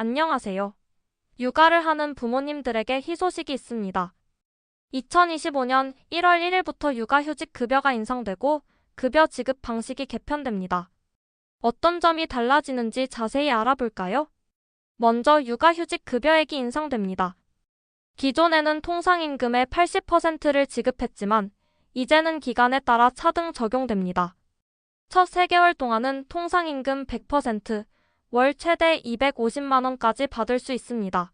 안녕하세요. 육아를 하는 부모님들에게 희소식이 있습니다. 2025년 1월 1일부터 육아휴직 급여가 인상되고 급여 지급 방식이 개편됩니다. 어떤 점이 달라지는지 자세히 알아볼까요? 먼저 육아휴직 급여액이 인상됩니다. 기존에는 통상임금의 80%를 지급했지만 이제는 기간에 따라 차등 적용됩니다. 첫 3개월 동안은 통상임금 100%, 월 최대 250만원까지 받을 수 있습니다.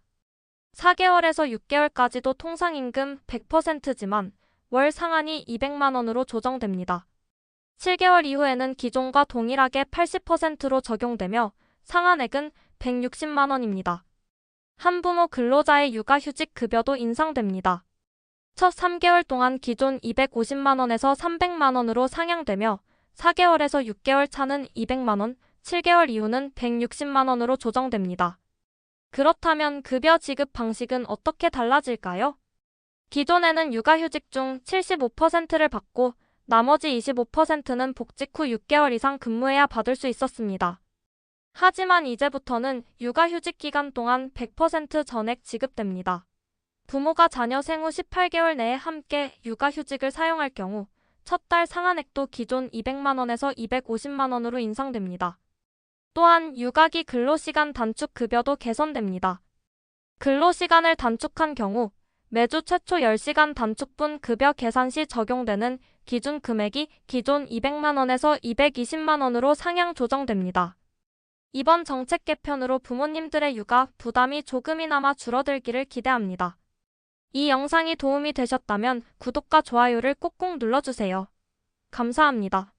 4개월에서 6개월까지도 통상임금 100%지만 월 상한이 200만원으로 조정됩니다. 7개월 이후에는 기존과 동일하게 80%로 적용되며 상한액은 160만원입니다. 한부모 근로자의 육아휴직 급여도 인상됩니다. 첫 3개월 동안 기존 250만원에서 300만원으로 상향되며 4개월에서 6개월 차는 200만원, 7개월 이후는 160만 원으로 조정됩니다. 그렇다면 급여 지급 방식은 어떻게 달라질까요? 기존에는 육아휴직 중 75%를 받고 나머지 25%는 복직 후 6개월 이상 근무해야 받을 수 있었습니다. 하지만 이제부터는 육아휴직 기간 동안 100% 전액 지급됩니다. 부모가 자녀 생후 18개월 내에 함께 육아휴직을 사용할 경우 첫 달 상한액도 기존 200만원에서 250만원으로 인상됩니다. 또한 육아기 근로시간 단축 급여도 개선됩니다. 근로시간을 단축한 경우 매주 최초 10시간 단축분 급여 계산 시 적용되는 기준 금액이 기존 200만원에서 220만원으로 상향 조정됩니다. 이번 정책 개편으로 부모님들의 육아 부담이 조금이나마 줄어들기를 기대합니다. 이 영상이 도움이 되셨다면 구독과 좋아요를 꼭꼭 눌러주세요. 감사합니다.